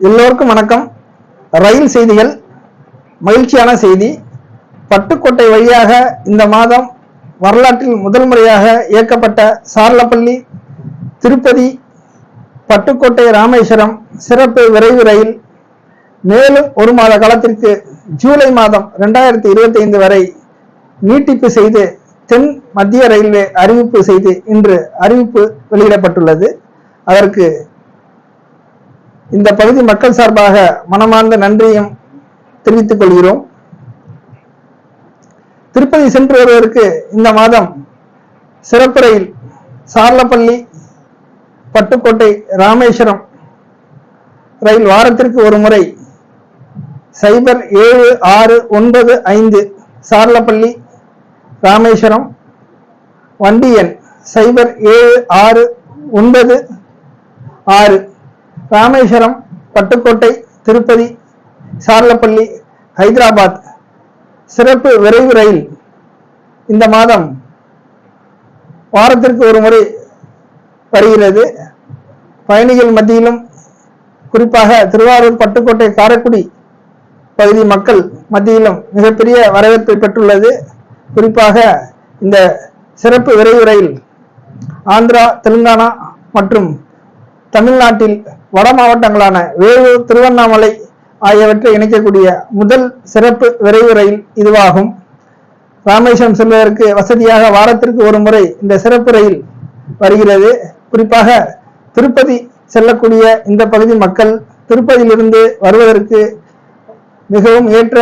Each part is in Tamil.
எல்லோருக்கும் வணக்கம். ரயில் செய்திகள் மகிழ்ச்சியான செய்தி. பட்டுக்கோட்டை வழியாக இந்த மாதம் வரலாற்றில் முதல் முறையாக இயக்கப்பட்ட சார்லப்பள்ளி திருப்பதி பட்டுக்கோட்டை ராமேஸ்வரம் சிறப்பு விரைவு ரயில் மேலும் ஒரு மாத காலத்திற்கு ஜூலை மாதம் ரெண்டாயிரத்தி இருபத்தி ஐந்து வரை நீட்டிப்பு செய்து தென் மத்திய ரயில்வே அறிவிப்பு செய்து இன்று அறிவிப்பு வெளியிடப்பட்டுள்ளது. அதற்கு இந்த பகுதி மக்கள் சார்பாக மனமார்ந்த நன்றியும் தெரிவித்துக் கொள்கிறோம். திருப்பதி சென்று வருவதற்கு இந்த மாதம் சிறப்பு ரயில் சார்லப்பள்ளி பட்டுக்கோட்டை ராமேஸ்வரம் ரயில் வாரத்திற்கு ஒரு முறை சைபர் ஏழு ஆறு ஒன்பது ஐந்து சார்லப்பள்ளி ராமேஸ்வரம் வண்டி எண் சைபர் ஏழு ஆறு ஒன்பது ஆறு ராமேஸ்வரம் பட்டுக்கோட்டை திருப்பதி சார்லப்பள்ளி ஹைதராபாத். சிறப்பு விரைவு ரயில் இந்த மாதம் வாரத்திற்கு ஒரு முறை வருகிறது. பயணிகள் மத்தியிலும் குறிப்பாக திருவாரூர் பட்டுக்கோட்டை காரைக்குடி பகுதி மக்கள் மத்தியிலும் மிகப்பெரிய வரவேற்பை பெற்றுள்ளது. குறிப்பாக இந்த சிறப்பு விரைவு ரயில் ஆந்திரா தெலுங்கானா மற்றும் தமிழ்நாட்டில் வட மாவட்டங்களான வேலூர் திருவண்ணாமலை ஆகியவற்றை இணைக்கக்கூடிய முதல் சிறப்பு விரைவு ரயில் இதுவாகும். ராமேஸ்வரம் செல்வதற்கு வசதியாக வாரத்திற்கு ஒரு முறை இந்த சிறப்பு ரயில் வருகிறது. குறிப்பாக திருப்பதி செல்லக்கூடிய இந்த பகுதி மக்கள் திருப்பதியிலிருந்து வருவதற்கு மிகவும் ஏற்ற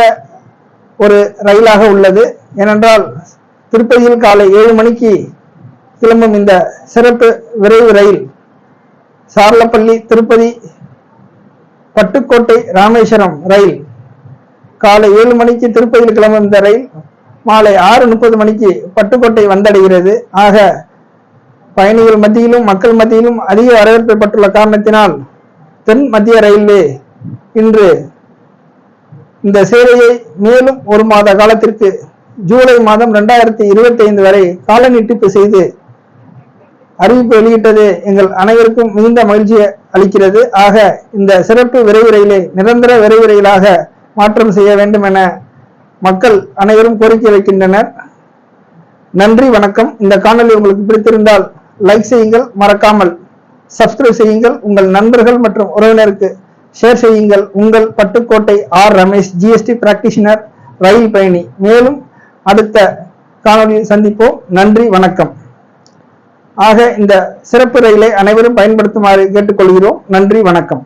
ஒரு ரயிலாக உள்ளது. ஏனென்றால் திருப்பதியில் காலை ஏழு மணிக்கு கிளம்பும் இந்த சிறப்பு விரைவு ரயில் சார்லப்பள்ளி திருப்பதி பட்டுக்கோட்டை ராமேஸ்வரம் ரயில். காலை ஏழு மணிக்கு திருப்பதியில் கிளம்பும் இந்த ரயில் மாலை ஆறு முப்பது மணிக்கு பட்டுக்கோட்டை வந்தடைகிறது. ஆக பயணிகள் மத்தியிலும் மக்கள் மத்தியிலும் அதிக வரவேற்பை பெற்றுள்ள காரணத்தினால் தென் மத்திய ரயில்வே இன்று இந்த சேவையை மேலும் ஒரு மாத காலத்திற்கு ஜூலை மாதம் ரெண்டாயிரத்தி இருபத்தி ஐந்து வரை கால நீட்டிப்பு செய்து அறிவிப்பு வெளியிட்டது எங்கள் அனைவருக்கும் மிகுந்த மகிழ்ச்சியை அளிக்கிறது. ஆக இந்த சிறப்பு விரைவு ரயிலை நிரந்தர விரைவு ரயிலாக மாற்றம் செய்ய வேண்டும் என மக்கள் அனைவரும் கோரிக்கை வைக்கின்றனர். நன்றி வணக்கம். இந்த காணொலி உங்களுக்கு பிடித்திருந்தால் லைக் செய்யுங்கள். மறக்காமல் சப்ஸ்கிரைப் செய்யுங்கள். உங்கள் நண்பர்கள் மற்றும் உறவினருக்கு ஷேர் செய்யுங்கள். உங்கள் Pattukkottai R Ramesh GST practitioner ரயில் பயணி. மேலும் அடுத்த காணொலியில் சந்திப்போம். நன்றி வணக்கம். ஆக இந்த சிறப்பு ரயிலை அனைவரும் பயன்படுத்துமாறு கேட்டுக்கொள்கிறோம். நன்றி வணக்கம்.